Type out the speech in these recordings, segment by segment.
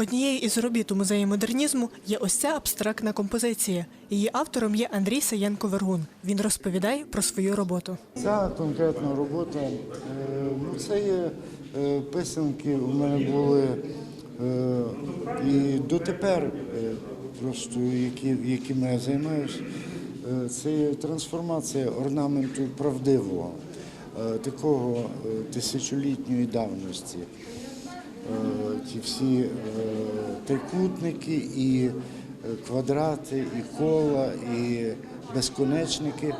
Однією із робіт у музеї модернізму є ось ця абстрактна композиція. Її автором є Андрій Саєнко Вергун. Він розповідає про свою роботу. Ця конкретна робота е, ну, це є е, писанки. У мене були е, і дотепер, просто якими я займаюся. Це є трансформація орнаменту правдивого, такого тисячолітньої давності. Е, Ті всі е, трикутники, і е, квадрати, і кола, і безконечники.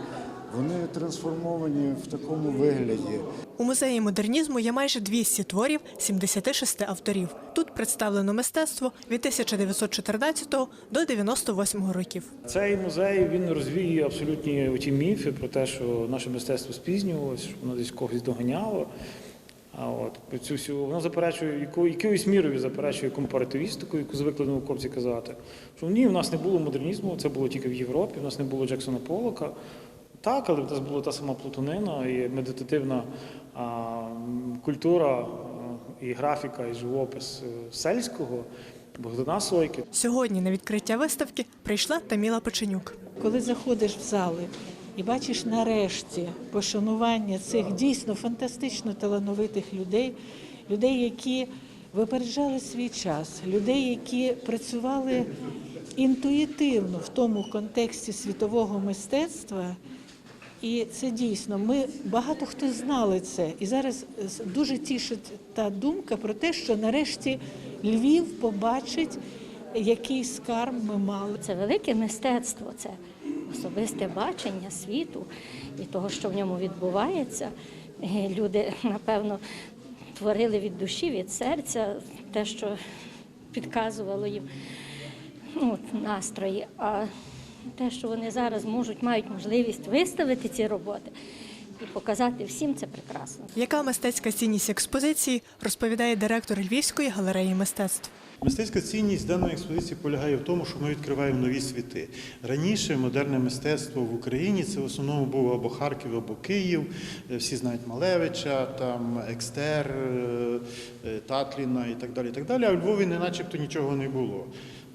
Вони трансформовані в такому вигляді. У музеї модернізму є майже 200 творів 76 авторів. Тут представлено мистецтво від 1914 до 98 років. Цей музей він розвіює абсолютні ті міфи про те, що наше мистецтво спізнювалося, що воно десь когось доганяло. А от цю всю воно заперечує яку, якоюсь мірою заперечує компаративістику, яку звикли науковці казати. Що ні, в нас не було модернізму, це було тільки в Європі, в нас не було Джексона Полока. Так, але в нас була та сама плутонина і медитативна а, культура і графіка, і живопис е, сельського Богдана Сойки. Сьогодні на відкриття виставки прийшла Таміла Печенюк. Коли заходиш в зали і бачиш нарешті пошанування цих дійсно фантастично талановитих людей, людей, які випереджали свій час, людей, які працювали інтуїтивно в тому контексті світового мистецтва. І це дійсно, ми багато хто знали це. І зараз е, дуже тішить та думка про те, що нарешті Львів побачить, який скарб ми мали. Це велике мистецтво, це особисте бачення світу і того, що в ньому відбувається. Е, Люди, напевно, творили від душі, від серця те, що підказувало їм ну, настрої. А те, що вони зараз можуть, мають можливість виставити ці роботи і показати всім, це прекрасно. Яка мистецька цінність експозиції, розповідає директор Львівської галереї мистецтв. Мистецька цінність даної експозиції полягає в тому, що ми відкриваємо нові світи. Раніше модерне мистецтво в Україні це в основному був або Харків, або Київ. Е, Всі знають Малевича, там Екстер, е, е, Татліна і так далі. І так далі. А в Львові не начебто нічого не було.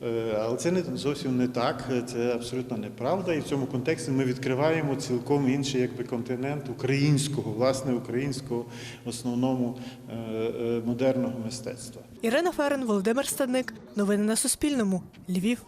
Е, Але це не зовсім не так, це абсолютно неправда. І в цьому контексті ми відкриваємо цілком інший якби, континент українського, власне, українського основному е, е, модерного мистецтва. Ірина Ферен, Володимир Стадник. Новини на Суспільному. Львів.